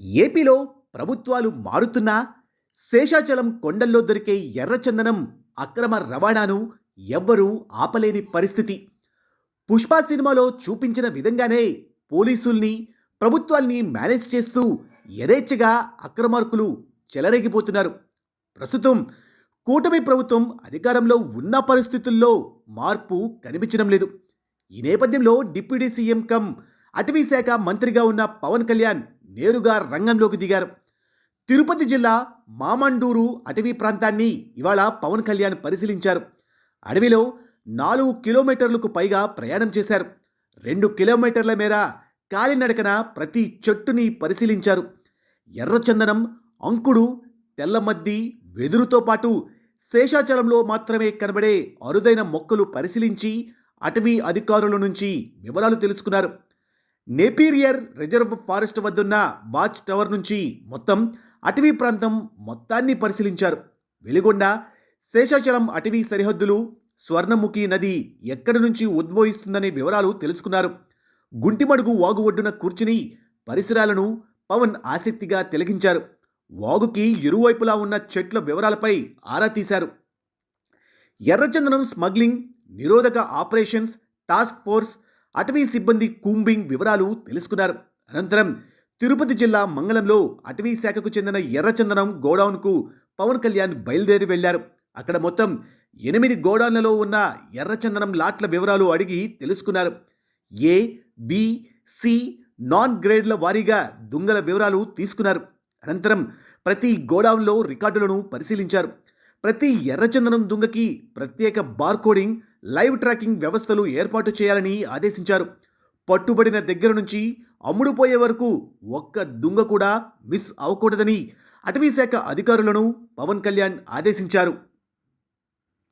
ఏపీలో ప్రభుత్వాలు మారుతున్నా శేషాచలం కొండల్లో దొరికే ఎర్రచందనం అక్రమ రవాణాను ఎవ్వరూ ఆపలేని పరిస్థితి. పుష్ప సినిమాలో చూపించిన విధంగానే పోలీసుల్ని ప్రభుత్వాల్ని మేనేజ్ చేస్తూ యథేచ్ఛగా అక్రమార్కులు చెలరేగిపోతున్నారు. ప్రస్తుతం కూటమి ప్రభుత్వం అధికారంలో ఉన్న పరిస్థితుల్లో మార్పు కనిపించడం లేదు. ఈ నేపథ్యంలో డిప్యూటీ సీఎం కమ్ అటవీ శాఖ మంత్రిగా ఉన్న పవన్ కళ్యాణ్ నేరుగా రంగంలోకి దిగారు. తిరుపతి జిల్లా మామండూరు అటవీ ప్రాంతాన్ని ఇవాళ పవన్ కళ్యాణ్ పరిశీలించారు. అడవిలో నాలుగు కిలోమీటర్లకు పైగా ప్రయాణం చేశారు. రెండు కిలోమీటర్ల మేర కాలినడకన ప్రతి చెట్టుని పరిశీలించారు. ఎర్రచందనం అంకుడు తెల్లమద్ది వెదురుతో పాటు శేషాచలంలో మాత్రమే కనబడే అరుదైన మొక్కలు పరిశీలించి అటవీ అధికారుల నుంచి వివరాలు తెలుసుకున్నారు. నేపీరియర్ రిజర్వ్ ఫారెస్ట్ వద్దున్న వాచ్ టవర్ నుంచి మొత్తం అటవీ ప్రాంతం మొత్తాన్ని పరిశీలించారు. వెలిగొండ శేషాచలం అటవీ సరిహద్దులు స్వర్ణముఖి నది ఎక్కడి నుంచి ఉద్భవిస్తుందనే వివరాలు తెలుసుకున్నారు. గుంటిమడుగు వాగు ఒడ్డున కూర్చుని పరిసరాలను పవన్ ఆసక్తిగా తిలగించారు వాగుకి ఇరువైపులా ఉన్న చెట్ల వివరాలపై ఆరా తీశారు. ఎర్రచందనం స్మగ్లింగ్ నిరోధక ఆపరేషన్స్ టాస్క్ ఫోర్స్ అటవీ సిబ్బంది కూంబింగ్ వివరాలు తెలుసుకున్నారు. అనంతరం తిరుపతి జిల్లా మంగళంలో అటవీ శాఖకు చెందిన ఎర్రచందనం గోడౌన్కు పవన్ కళ్యాణ్ బయలుదేరి వెళ్ళారు అక్కడ మొత్తం ఎనిమిది గోడౌన్లలో ఉన్న ఎర్రచందనం లాట్ల వివరాలు అడిగి తెలుసుకున్నారు. ఏ బి సి నాన్ గ్రేడ్ల వారీగా దుంగల వివరాలు తీసుకున్నారు. అనంతరం ప్రతి గోడౌన్లో రికార్డులను పరిశీలించారు. ప్రతి ఎర్రచందనం దుంగకి ప్రత్యేక బార్కోడింగ్ లైవ్ ట్రాకింగ్ వ్యవస్థలు ఏర్పాటు చేయాలని ఆదేశించారు. పట్టుబడిన దగ్గర నుంచి అమ్ముడుపోయే వరకు ఒక్క దుంగ కూడా మిస్ అవ్వకూడదని అటవీశాఖ అధికారులను పవన్ కళ్యాణ్ ఆదేశించారు.